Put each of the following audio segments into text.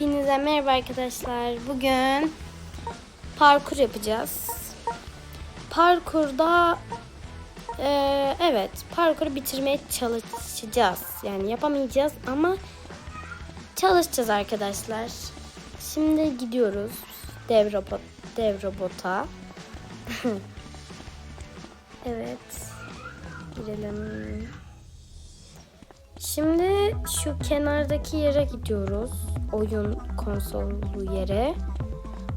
Hepinize merhaba arkadaşlar. Bugün parkur yapacağız. Parkurda eee, evet parkuru bitirmeye çalışacağız. Yani yapamayacağız ama çalışacağız arkadaşlar. Şimdi gidiyoruz dev robot dev robota. evet. Girelim. Şimdi şu kenardaki yere gidiyoruz. Oyun konsollu yere.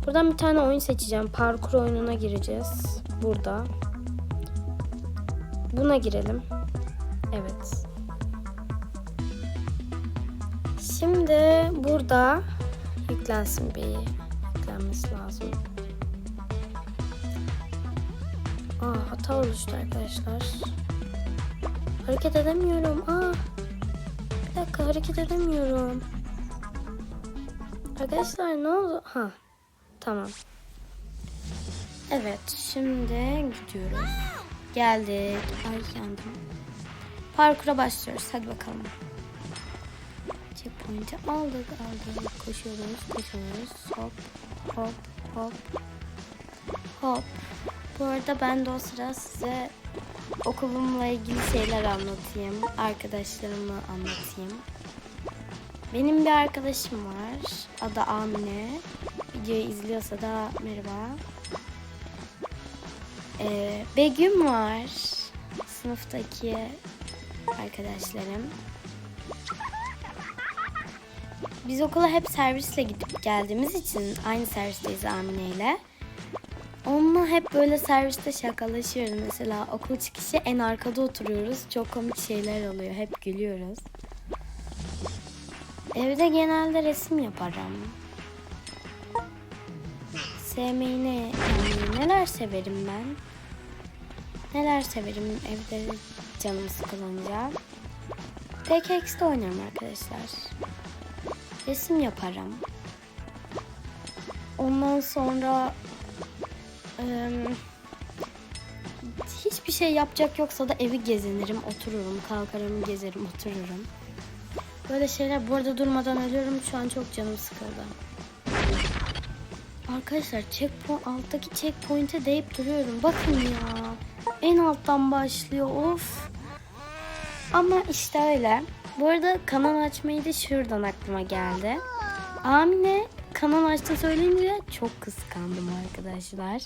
Buradan bir tane oyun seçeceğim. Parkur oyununa gireceğiz. Burada. Buna girelim. Evet. Şimdi burada yüklensin bir. Yüklenmesi lazım. Aa hata oluştu arkadaşlar. Hareket edemiyorum. Aa. Dakika hareket edemiyorum. Arkadaşlar ne oldu? Ha. Tamam. Evet şimdi gidiyoruz. Geldik. Ay yandım. Parkura başlıyoruz. Hadi bakalım. Checkpoint'i aldık aldık. Koşuyoruz koşuyoruz. Hop hop hop. Hop. Bu arada ben de o sıra size okulumla ilgili şeyler anlatayım. Arkadaşlarımı anlatayım. Benim bir arkadaşım var. Adı Amine. Videoyu izliyorsa da merhaba. Ee, Begüm var. Sınıftaki arkadaşlarım. Biz okula hep servisle gidip geldiğimiz için aynı servisteyiz Amine ile. Onunla hep böyle serviste şakalaşıyoruz. Mesela okul çıkışı en arkada oturuyoruz. Çok komik şeyler oluyor. Hep gülüyoruz. Evde genelde resim yaparım. Sevmeyi yani neler severim ben? Neler severim evde canım sıkılınca? PKX'de oynarım arkadaşlar. Resim yaparım. Ondan sonra Eee, hiçbir şey yapacak yoksa da evi gezinirim, otururum, kalkarım, gezerim, otururum. Böyle şeyler bu arada durmadan ölüyorum. Şu an çok canım sıkıldı. Arkadaşlar checkpoint, alttaki checkpoint'e deyip duruyorum. Bakın ya. En alttan başlıyor. Of. Ama işte öyle. Bu arada kanal açmayı da şuradan aklıma geldi. Amine kanal açtı söyleyince çok kıskandım arkadaşlar.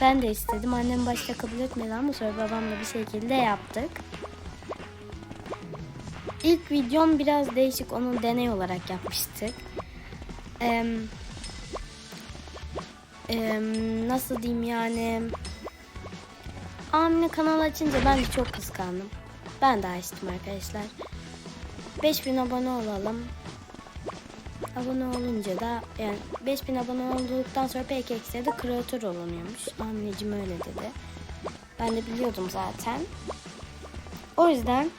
Ben de istedim. Annem başta kabul etmedi ama sonra babamla bir şekilde yaptık. İlk videom biraz değişik. Onu deney olarak yapmıştık. Ee, ee, nasıl diyeyim yani... Amine kanal açınca ben de çok kıskandım. Ben de açtım arkadaşlar. 5000 abone olalım. Abone olunca da yani 5000 abone olduktan sonra PKX'de de kreatör olunuyormuş. Anneciğim öyle dedi. Ben de biliyordum zaten. O yüzden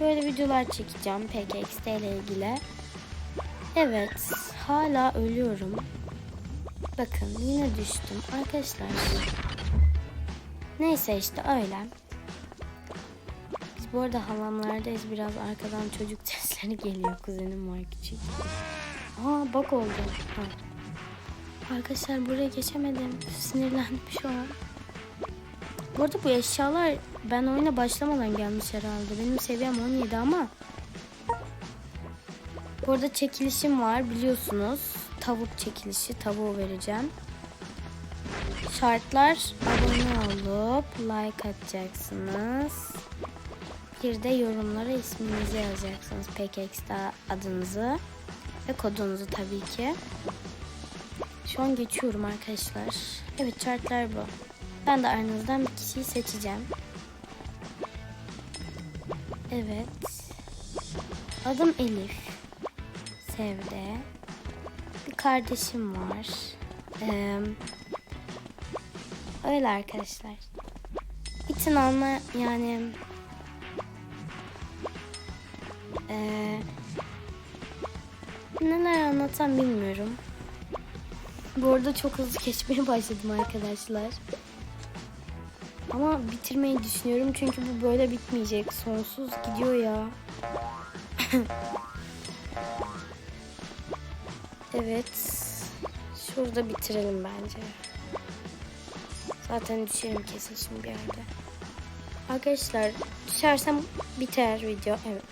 böyle videolar çekeceğim PKX'de ile ilgili. Evet, hala ölüyorum. Bakın yine düştüm arkadaşlar. Neyse işte öyle. Biz bu arada halamlardayız. Biraz arkadan çocuk sesleri geliyor. Kuzenim var küçük. Aa bak oldu. Ha. Arkadaşlar buraya geçemedim. Sinirlendim şu an. Bu arada bu eşyalar ben oyuna başlamadan gelmiş herhalde. Benim seviyem 17 ama. Bu arada çekilişim var biliyorsunuz. Tavuk çekilişi. Tavuğu vereceğim. Şartlar abone olup like atacaksınız. Bir de yorumlara isminizi yazacaksınız. PKX'de adınızı ve kodunuzu tabii ki. Şu an geçiyorum arkadaşlar. Evet şartlar bu. Ben de aranızdan bir kişiyi seçeceğim. Evet. Adım Elif. Sevde. Bir kardeşim var. Ee, öyle arkadaşlar. İçin alma yani ee, neler anlatsam bilmiyorum. Bu arada çok hızlı geçmeye başladım arkadaşlar. Ama bitirmeyi düşünüyorum çünkü bu böyle bitmeyecek. Sonsuz gidiyor ya. Evet. Şurada bitirelim bence. Zaten düşerim kesin şimdi bir yerde. Arkadaşlar düşersem biter video. Evet.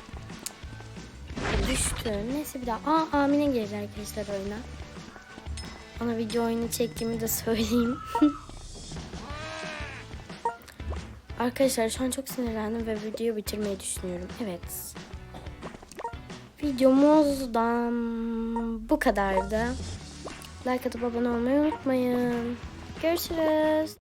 Düştü. Neyse bir daha. Aa Amine gelir arkadaşlar oyuna. Ona video oyunu çektiğimi de söyleyeyim. arkadaşlar şu an çok sinirlendim ve videoyu bitirmeyi düşünüyorum. Evet. Videomuzdan bu kadardı. Like atıp abone olmayı unutmayın. Görüşürüz.